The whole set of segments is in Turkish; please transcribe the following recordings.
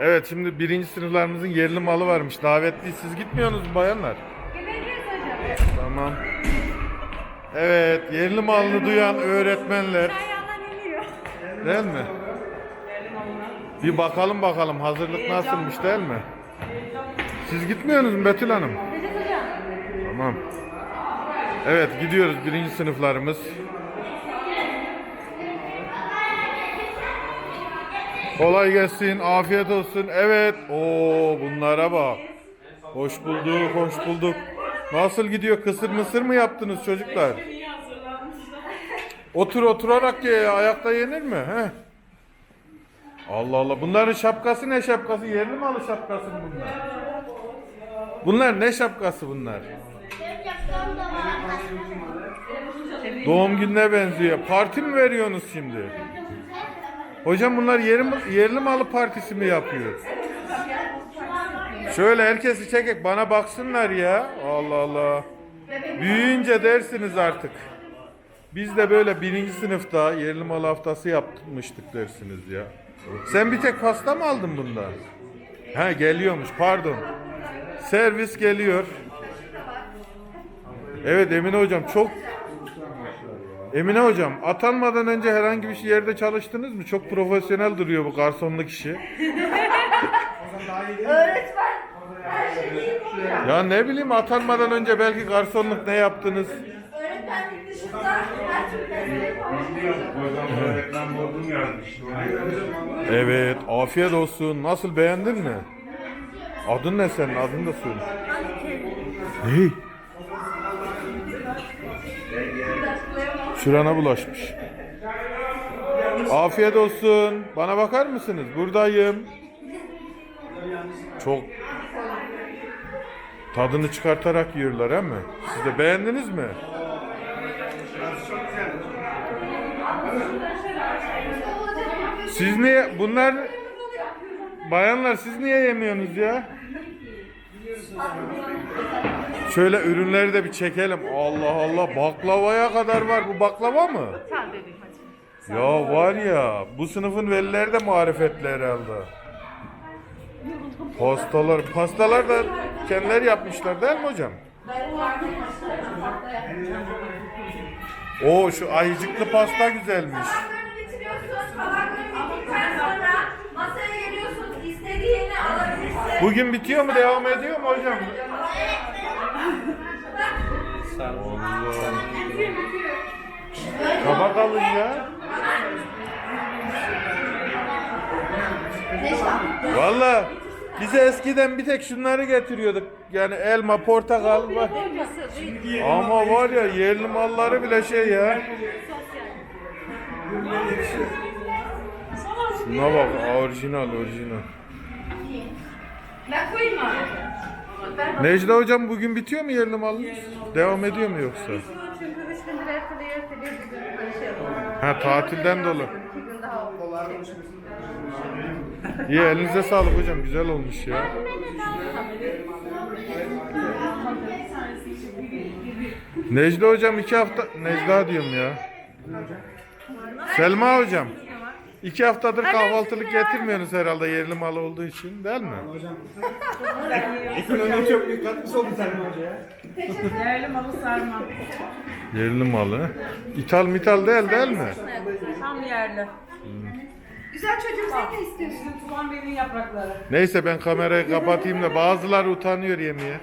Evet şimdi birinci sınıflarımızın yerli malı varmış. Davetli siz gitmiyorsunuz mu bayanlar? Gideceğiz hocam. Tamam. Evet yerli malını duyan öğretmenler değil mi? Bir bakalım bakalım hazırlık nasılmış değil mi? Siz gitmiyorsunuz mu Betül Hanım? Tamam. Evet gidiyoruz birinci sınıflarımız. Kolay gelsin, afiyet olsun. Evet. Oo bunlara bak. Hoş bulduk, hoş bulduk. Nasıl gidiyor? Kısır mısır mı yaptınız çocuklar? Otur oturarak ye ya. Ayakta yenir mi? He? Allah Allah. Bunların şapkası ne şapkası? Yerli malı şapkası mı bunlar? Bunlar ne şapkası bunlar? Doğum gününe benziyor. Parti mi veriyorsunuz şimdi? Hocam bunlar yerli, yerli malı partisi mi yapıyor? Şöyle herkesi çekek bana baksınlar ya. Allah Allah. Büyüyünce dersiniz artık. Biz de böyle birinci sınıfta yerli mal haftası yapmıştık dersiniz ya. Sen bir tek pasta mı aldın bundan? Ha geliyormuş pardon. Servis geliyor. Evet Emine hocam çok Emine hocam atanmadan önce herhangi bir şey yerde çalıştınız mı? Çok profesyonel duruyor bu garsonluk işi. Öğretmen her şeyi biliyor. Ya ne bileyim atanmadan önce belki garsonluk ne yaptınız? Öğretmenlik dışında her türlü mesleği öğretmen buldum yazmış. Evet afiyet olsun. Nasıl beğendin mi? Adın ne senin? Adını da söyle. Hey. Şurana bulaşmış. Afiyet olsun. Bana bakar mısınız? Buradayım. Çok tadını çıkartarak yiyorlar he mi? Siz de beğendiniz mi? Siz niye bunlar bayanlar siz niye yemiyorsunuz ya? Şöyle ürünleri de bir çekelim. Allah Allah baklavaya kadar var. Bu baklava mı? Hadi. Ya var ya bu sınıfın velileri de marifetli herhalde. Pastalar, pastalar da kendileri yapmışlar değil mi hocam? Oo şu ayıcıklı pasta güzelmiş. Tabaklarını getiriyorsun, tabakları getirdikten sonra masaya geliyorsun, istediğini alabilirsin. Bugün bitiyor mu devam ediyor mu hocam? Tabak alın ya. Valla bize eskiden bir tek şunları getiriyorduk. Yani elma, portakal var. Ama var ya yerli malları bile şey ya. Şuna bak orijinal orijinal. Ben koyayım mı? Necla hocam bugün bitiyor mu yerli malınız? Devam ediyor mu yoksa? Ha tatilden dolayı. İyi elinize sağlık hocam güzel olmuş ya. Necla hocam iki hafta Necla diyorum ya. Selma hocam. İki haftadır kahvaltılık getirmiyorsunuz herhalde yerli mal olduğu için değil mi? Ekonomiye çok büyük katkısı oldu Selma Hoca'ya. Yerli malı sarma. Yerli malı. İthal mital değil değil mi? Tam yerli. Güzel çocuğum sen ne istiyorsun? Tutulan benim yaprakları. Neyse ben kamerayı kapatayım da bazıları utanıyor yemeye.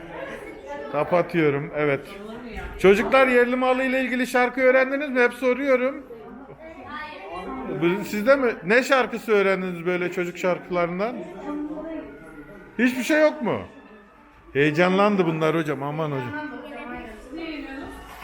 Kapatıyorum evet. Çocuklar yerli malı ile ilgili şarkı öğrendiniz mi? Hep soruyorum. Bu- Siz de mi? Ne şarkısı öğrendiniz böyle çocuk şarkılarından? Hiçbir şey yok mu? Heyecanlandı bunlar hocam aman hocam.